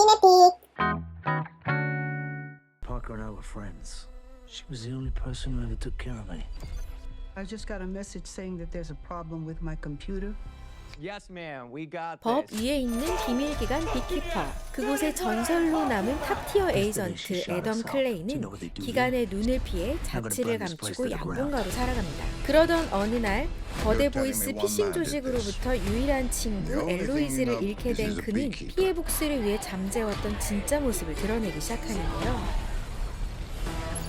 Cinepeak. Parker and I were friends. She was the only person who ever took care of me. I just got a message saying that there's a problem with my computer. Yes, ma'am. We got 법. 위에 있는 비밀기관 비키퍼 그곳의 전설로 남은 탑티어 에이전트 애덤 클레이는 기관의 눈을 피해 자치를 감추고 양봉가로 살아갑니다. 그러던 어느 날 거대 보이스 피싱 조직으로부터 유일한 친구 엘로이즈를 잃게 된 그는 피해 복수를 위해 잠재웠던 진짜 모습을 드러내기 시작하는데요.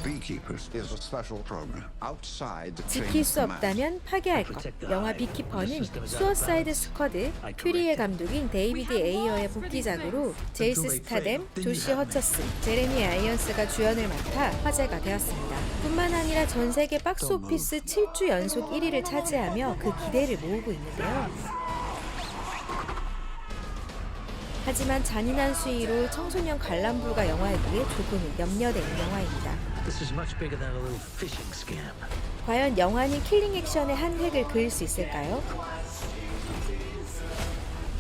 Beekeepers is a special program outside the 지킬 수. 없다면 파괴할 것. 영화 비키퍼는 수어사이드 스쿼드 퓨리의 감독인 데이비드 에이어의 복귀작으로 제이스 스타뎀, 조시 허처슨, 제레미 아이언스가 주연을 맡아 화제가 되었습니다. 뿐만 아니라 전 세계 박스 오피스 7주 연속 1위를 차지하며 그 기대를 모으고 있는데요. 하지만 잔인한 수위로 청소년 관람불가 영화에 비해 조금은 염려되는 영화입니다. This is much bigger than a little phishing scam. 과연 영화는 킬링 액션의 한 획을 그을 수 있을까요?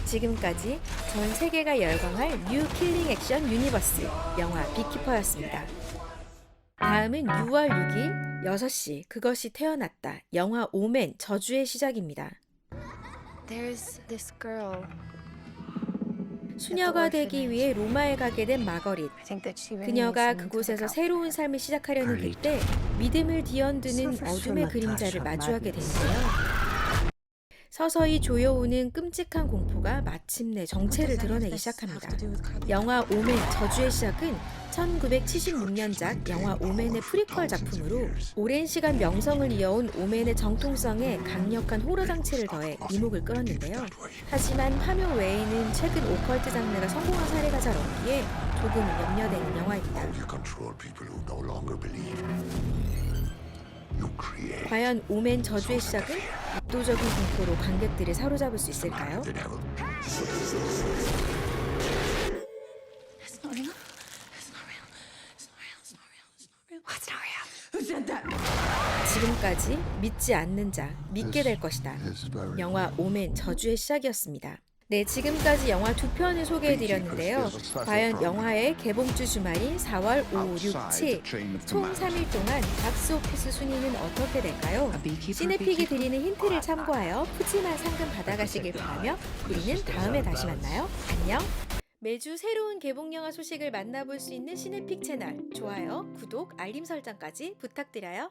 지금까지 전 세계가 열광할 뉴 킬링 액션 유니버스 영화 비키퍼였습니다. 다음은 6월 6일 6시 그것이 태어났다 영화 오멘 저주의 시작입니다. There's this girl. 수녀가 되기 위해 로마에 가게 된 마거릿. 그녀가 그곳에서 새로운 삶을 시작하려는 그때 믿음을 뒤흔드는 어둠의 그림자를 마주하게 되는데요. 서서히 조여오는 끔찍한 공포가 마침내 정체를 드러내기 시작합니다. 영화 오멘 저주의 시작은 1976년작 영화 오멘의 프리퀄 작품으로 오랜 시간 명성을 이어온 오멘의 정통성에 강력한 호러 장치를 더해 이목을 끌었는데요. 하지만 파묘 외에는 최근 오컬트 장르가 성공한 사례가 잘 없기에 조금은 염려되는 영화입니다. 과연 오멘 저주의 시작은 압도적인 공포로 관객들을 사로잡을 수 있을까요? the devil. It's not real. It's not real. It's not real. It's not real. It's not real. What's not real? Who said that? 지금까지 믿지 않는 자 믿게 될 것이다. 영화 오멘 저주의 시작이었습니다. 네, 지금까지 영화 두 편을 소개해드렸는데요. 과연 영화의 개봉주 주말인 4월 5, 6, 7, 총 3일 동안 박스오피스 순위는 어떻게 될까요? 시네픽이 드리는 힌트를 참고하여 푸짐한 상금 받아가시길 바라며 우리는 다음에 다시 만나요. 안녕! 매주 새로운 개봉 영화 소식을 만나볼 수 있는 시네픽 채널 좋아요, 구독, 알림 설정까지 부탁드려요.